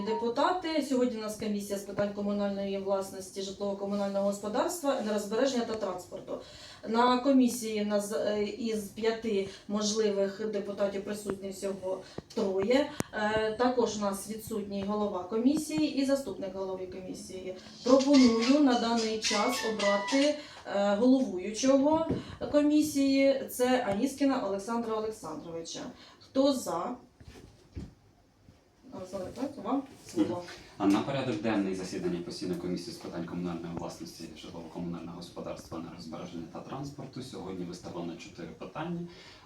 Шановні депутати, сьогодні у нас комісія з питань комунальної власності, житлово-комунального господарства, енергозбереження та транспорту. На комісії е, із п'яти можливих депутатів присутні всього троє. Е, Також у нас відсутній голова комісії і заступник голови комісії. Пропоную на даний час обрати е, головуючого комісії. Це Аніскіна Олександра Олександровича. Хто за? Олександр вам слово. А на порядок денний засідання постійної комісії з питань комунальної власності, житлово-комунального господарства, нерозбереження та транспорту сьогодні виставлено чотири питання.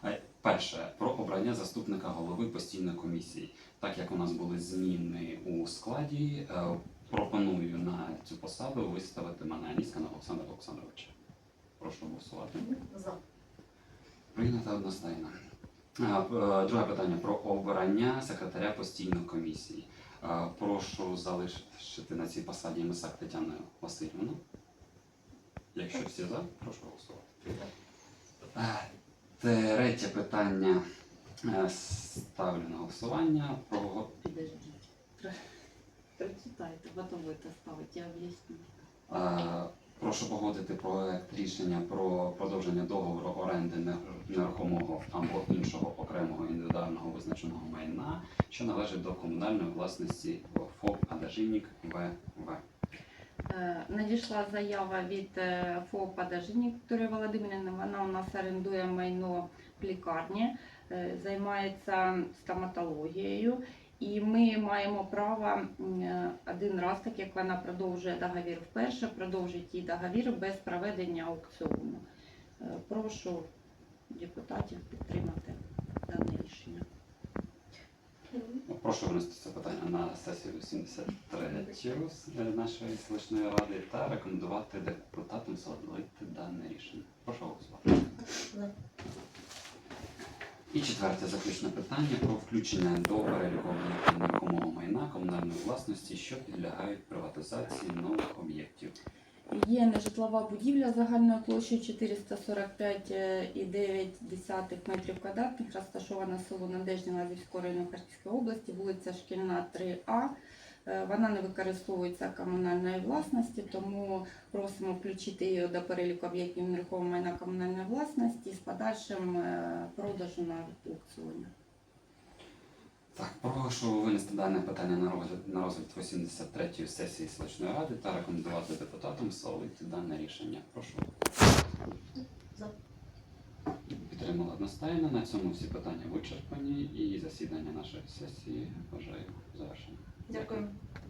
Е, Перше про обрання заступника голови постійної комісії. Так як у нас були зміни у складі, е, пропоную на цю посаду виставити мене Аніскана Олександра Олександровича. Прошу голосувати. За. Прийнято одностайно. Е, Друге питання про обрання секретаря постійної комісії. Прошу залишити на цій посаді Мисак Тетяну Васильівну. Якщо всі за, прошу голосувати. Третє питання е, ставлю на голосування про. Прочитайте, потім будете ставити, я об'ясню. Прошу погодити проект рішення про продовження договору оренди нерухомого або іншого окремого індивідуального визначеного майна, що належить до комунальної власності ФОП Адажинік ВВ. Е, Надійшла заява від е, ФОП «Адажині» Вікторії Володимирівни. Вона у нас орендує майно в лікарні, е, займається стоматологією. І ми маємо право е, один раз, так як вона продовжує договір вперше, продовжити її договір без проведення аукціону. Е, Прошу депутатів підтримати дане рішення. Прошу винести це питання на сесію 73 нашої селищної ради та рекомендувати депутатам схвалити дане рішення. Прошу голосувати. І четверте заключне питання про включення до переліку об'єктів нерухомого майна комунальної власності, що підлягають приватизації нових об'єктів. Є нежитлова будівля загальною площею 445,9 метрів квадратних, розташована село Надеждіна Лазівського району Харківської області, вулиця Шкільна 3А. Е, Вона не використовується комунальної власності, тому просимо включити її до переліку об'єктів нерухомого майна комунальної власності з подальшим е, продажу на аукціоні. Так, прошу винести дане питання на розгляд на розгляд 83-ї сесії селищної ради та рекомендувати депутатам схвалити дане рішення. Прошу. Підтримала одностайно. На цьому всі питання вичерпані і засідання нашої сесії вважаю завершено. Дякую.